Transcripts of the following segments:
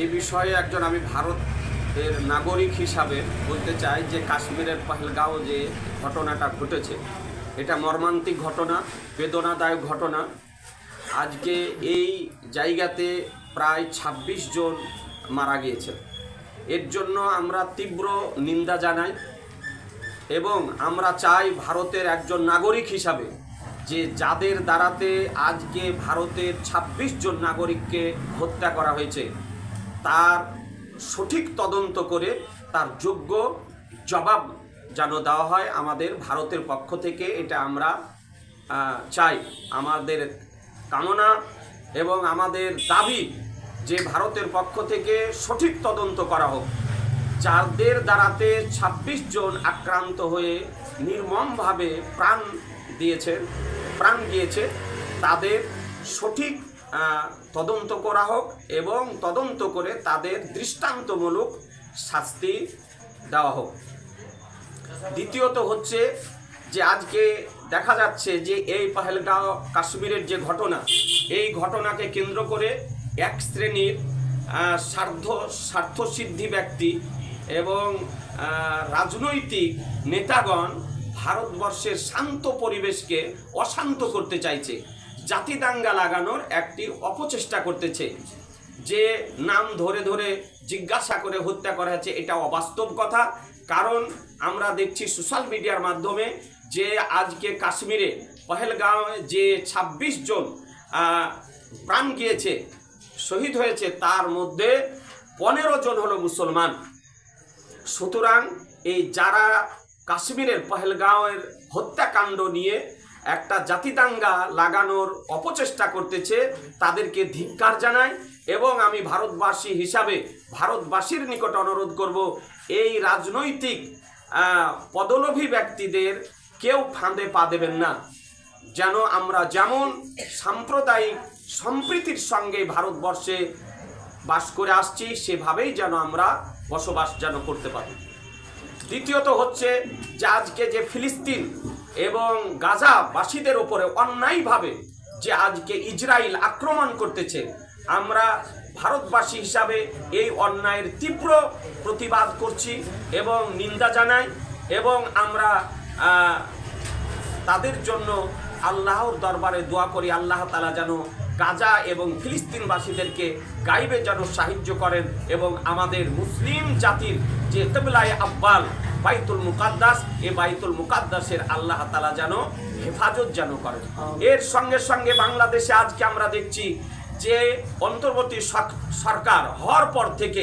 এ বিষয়ে একজন আমি ভারতের নাগরিক হিসাবে বলতে চাই যে কাশ্মীরের পহেলগাঁও যে ঘটনাটা ঘটেছে, এটা মর্মান্তিক ঘটনা, বেদনাদায়ক ঘটনা। আজকে এই জায়গাতে প্রায় ২৬ জন মারা গিয়েছে এর জন্য আমরা তীব্র নিন্দা জানাই এবং আমরা চাই ভারতের একজন নাগরিক হিসাবে যে যাদের দ্বারাতে আজকে ভারতের ২৬ জন নাগরিককে হত্যা করা হয়েছে তার সঠিক তদন্ত করে তার যোগ্য জবাব যেন দেওয়া হয় আমাদের ভারতের পক্ষ থেকে, এটা আমরা চাই। আমাদের কামনা এবং আমাদের দাবি যে ভারতের পক্ষ থেকে সঠিক তদন্ত করা হোক। যাদের দ্বারাতে ২৬ জন আক্রান্ত হয়ে নির্মমভাবে প্রাণ দিয়েছে, প্রাণ গিয়েছে, তাদের সঠিক তদন্ত করা হোক এবং তদন্ত করে তাদের দৃষ্টান্তমূলক শাস্তি দেওয়া হোক। দ্বিতীয়ত হচ্ছে যে আজকে দেখা যাচ্ছে যে এই পাহেলগাঁও কাশ্মীরের যে ঘটনা, এই ঘটনাকে কেন্দ্র করে এক শ্রেণির স্বার্থ, স্বার্থসিদ্ধি ব্যক্তি এবং রাজনৈতিক নেতাগণ ভারতবর্ষের শান্ত পরিবেশকে অশান্ত করতে চাইছে। জাতিদাঙ্গা লাগানোর একটি অপচেষ্টা করতেছে। যে নাম ধরে ধরে জিজ্ঞাসা করে হত্যা করা হয়েছে, এটা অবাস্তব কথা। কারণ আমরা দেখছি সোশ্যাল মিডিয়ার মাধ্যমে যে আজকে কাশ্মীরে পহেলগাঁওয়ে যে ২৬ জন প্রাণ গিয়েছে, শহীদ হয়েছে, তার মধ্যে পনেরো জন হলো মুসলমান। সুতরাং এই যারা কাশ্মীরের পহেলগাঁওয়ের হত্যাকাণ্ড নিয়ে একটা জাতিদাঙ্গা লাগানোর অপচেষ্টা করতেছে, তাদেরকে ধিক্কার জানায় এবং আমি ভারতবাসী হিসাবে ভারতবাসীর নিকট অনুরোধ করব, এই রাজনৈতিক পদলোভী ব্যক্তিদের কেউ ফাঁদে পা দেবেন না। যেন আমরা যেমন সাম্প্রদায়িক সম্প্রীতির সঙ্গে ভারতবর্ষে বাস করে আসছি, সেভাবেই যেন আমরা বসবাস যেন করতে পারি। দ্বিতীয়ত হচ্ছে যে আজকে যে ফিলিস্তিন এবং গাজাবাসীদের ওপরে অন্যায়ভাবে যে আজকে ইসরায়েল আক্রমণ করতেছে, আমরা ভারতবাসী হিসাবে এই অন্যায়ের তীব্র প্রতিবাদ করছি এবং নিন্দা জানাই এবং আমরা তাদের জন্য আল্লাহর দরবারে দোয়া করি, আল্লাহ তালা যেন গাজা এবং ফিলিস্তিনবাসীদেরকে গাইবে যেন সাহায্য করেন এবং আমাদের মুসলিম জাতির যে কেবলায় আব্বাল বাইতুল মুকাদ্দাস এ বাইতুল মুকাদ্দাসের আল্লাহ তালা যেন হেফাজত যেন করেন। এর সঙ্গে সঙ্গে বাংলাদেশে আজকে আমরা দেখছি যে অন্তর্বর্তী সরকার হওয়ার পর থেকে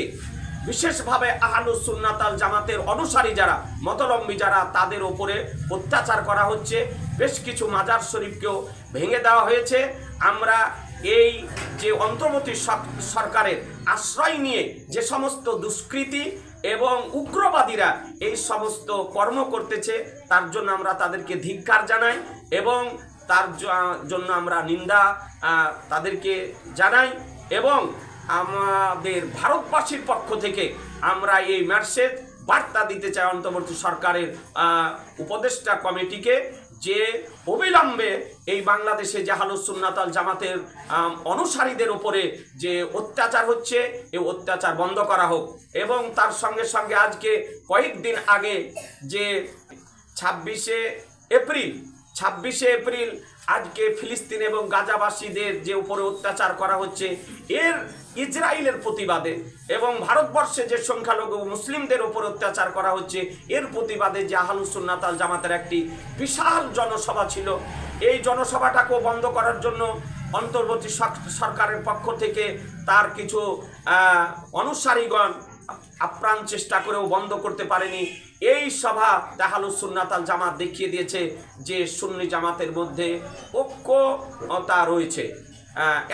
বিশেষভাবে আহালুস সুন্নাতাল জামাতের অনুসারী যারা মতলম্বী যারা তাদের ওপরে অত্যাচার করা হচ্ছে। বেশ কিছু মাজার শরীফকেও ভেঙে দেওয়া হয়েছে। আমরা এই যে অন্তর্বর্তী সরকারের আশ্রয় নিয়ে যে সমস্ত দুষ্কৃতি এবং উগ্রবাদীরা এই সমস্ত কর্ম করতেছে, তার জন্য আমরা তাদেরকে ধিক্কার জানাই এবং তার জন্য আমরা নিন্দা তাদেরকে জানাই এবং আমাদের ভারতবাসীর পক্ষ থেকে আমরা এই মেসেজ বার্তা দিতে চায় অন্তর্বর্তী সরকারের উপদেষ্টা কমিটিকে যে অবিলম্বে এই বাংলাদেশে জাহালুসুন্নাতাল জামাতের অনুসারীদের উপরে যে অত্যাচার হচ্ছে, এই অত্যাচার বন্ধ করা হোক। এবং তার সঙ্গে সঙ্গে আজকে কয়েকদিন আগে যে ছাব্বিশে এপ্রিল ছাব্বিশে এপ্রিল আজকে ফিলিস্তিন এবং গাজাবাসীদের যে উপরে অত্যাচার করা হচ্ছে, এর ইসরায়েলের প্রতিবাদে এবং ভারতবর্ষে যে সংখ্যালঘু মুসলিমদের উপর অত্যাচার করা হচ্ছে, এর প্রতিবাদে যে আহলুসুন্নাতাল জামাতের একটি বিশাল জনসভা ছিল। এই জনসভাটাকেও বন্ধ করার জন্য অন্তর্বর্তী সরকারের পক্ষ থেকে তার কিছু অনুসারীগণ আপ্রাণ চেষ্টা করেও বন্ধ করতে পারেনি। এই সভা তাহালুস সুন্নাতাল জামাত দেখিয়ে দিয়েছে যে সুন্নি জামাতের মধ্যে ঐক্যতা রয়েছে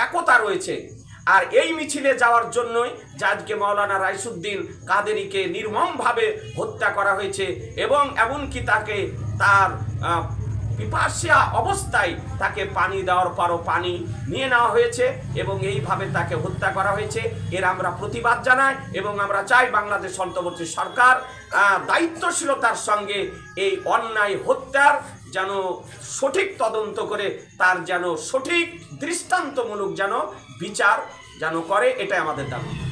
একতা রয়েছে। আর এই মিছিলে যাওয়ার জন্যই যে আজকে মাওলানা রাইসুদ্দিন কাদেরিকে নির্মমভাবে হত্যা করা হয়েছে এবং এমনকি তাকে তার পিপাসিয়া অবস্থায় তাকে পানি দেওয়ার পরও পানি নিয়ে নেওয়া হয়েছে এবং এইভাবে তাকে হত্যা করা হয়েছে। এর আমরা প্রতিবাদ জানাই এবং আমরা চাই বাংলাদেশ অন্তর্বর্তী সরকার দায়িত্বশীলতার সঙ্গে এই অন্যায় হত্যার যেন সঠিক তদন্ত করে, তার যেন সঠিক দৃষ্টান্তমূলক যেন বিচার যেন করে, এটাই আমাদের দাবি।